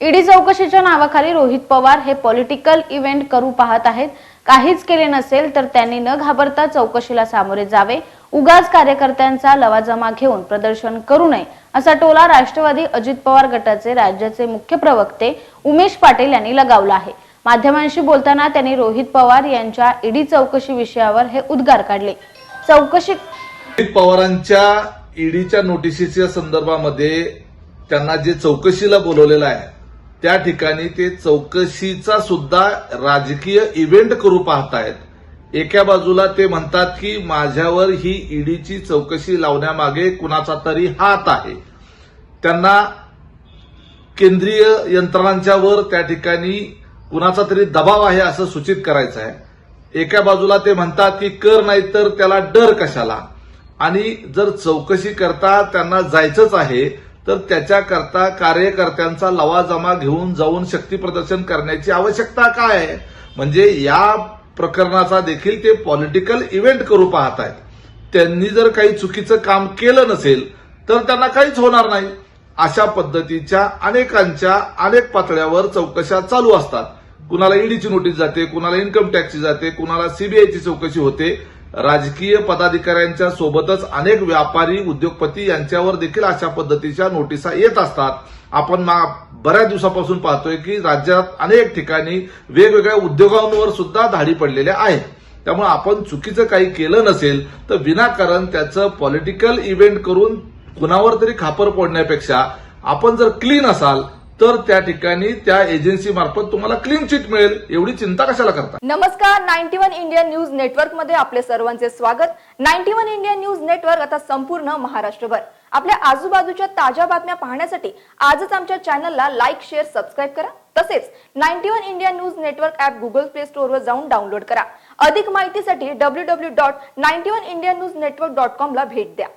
ED चौकशीच्या नावाखाली रोहित पवार हे पॉलिटिकल इव्हेंट करू पाहत आहेत. काहीच केले नसेल तर त्यांनी न घाबरता चौकशीला सामोरे जावे. उगाच कार्यकर्त्यांचा लवाजमा घेऊन प्रदर्शन करू नये असा टोला राष्ट्रवादी अजित पवार गटाचे राज्याचे मुख्य प्रवक्ते उमेश पाटील यांनी लगावला आहे. माध्यमांशी बोलताना त्यांनी रोहित पवार यांच्या ईडी चौकशी विषयावर हे उद्गार काढले. चौकशी पवारांच्या ईडीच्या नोटिसीच्या संदर्भामध्ये त्यांना जे चौकशीला बोलवलेलं आहे त्या ठिकाणी ते चौकशीचा सुद्धा राजकीय इव्हेंट करू पाहतायत. एका बाजूला ते म्हणतात की माझ्यावर ही ईडीची चौकशी लावण्यामागे कुणाचा तरी हात आहे. त्यांना केंद्रीय यंत्रणांच्यावर त्या ठिकाणी कुणाचा तरी दबाव आहे असं सूचित करायचं आहे. एका बाजूला ते म्हणतात की कर नाही तर त्याला डर कशाला? आणि जर चौकशी करता त्यांना जायचंच आहे तर त्याच्याकरता कार्यकर्त्यांचा लवाजमा घेऊन जाऊन शक्ती प्रदर्शन करण्याची आवश्यकता काय? आहे म्हणजे या प्रकरणाचा देखील ते पॉलिटिकल इव्हेंट करू पाहत आहेत. त्यांनी जर काही चुकीचं काम केलं नसेल तर त्यांना काहीच होणार नाही. अशा पद्धतीच्या अनेकांच्या अनेक पातळ्यावर चौकशा चालू असतात. कुणाला ईडीची नोटीस जाते कुणाला इन्कम टॅक्सची जाते कुणाला सीबीआयची चौकशी होते. राजकीय पदाधिकाऱ्यांच्या सोबतच अनेक व्यापारी उद्योगपती यांच्यावर देखील अशा पद्धतीच्या नोटिसा येत असतात. आपण मा- बऱ्याच दिवसापासून पाहतोय की राज्यात अनेक ठिकाणी वेगवेगळ्या उद्योगांवर सुद्धा धाडी पडलेल्या आहेत. त्यामुळे आपण चुकीचं काही केलं नसेल तर विनाकारण त्याचं पॉलिटिकल इव्हेंट करून कुणावर तरी खापर फोडण्यापेक्षा आपण जर क्लीन असाल तर त्या ठिकाणी त्या एजन्सी मार्फत तुम्हाला क्लीन चिट मिळेल एवढी चिंता कशाला करता? नमस्कार नाईन्टी वन इंडिया न्यूज नेटवर्कमध्ये आपले सर्वांचे स्वागत. Ninety one India news network आता संपूर्ण महाराष्ट्रभर. आपल्या आजूबाजूच्या ताज्या बातम्या पाहण्यासाठी आजच आमच्या चॅनलला लाईक शेअर सबस्क्राईब करा. तसेच ninety one India news network app Google Play Store वर जाऊन डाउनलोड करा. अधिक माहितीसाठी W W dot ninety one India news network dot com ला भेट द्या.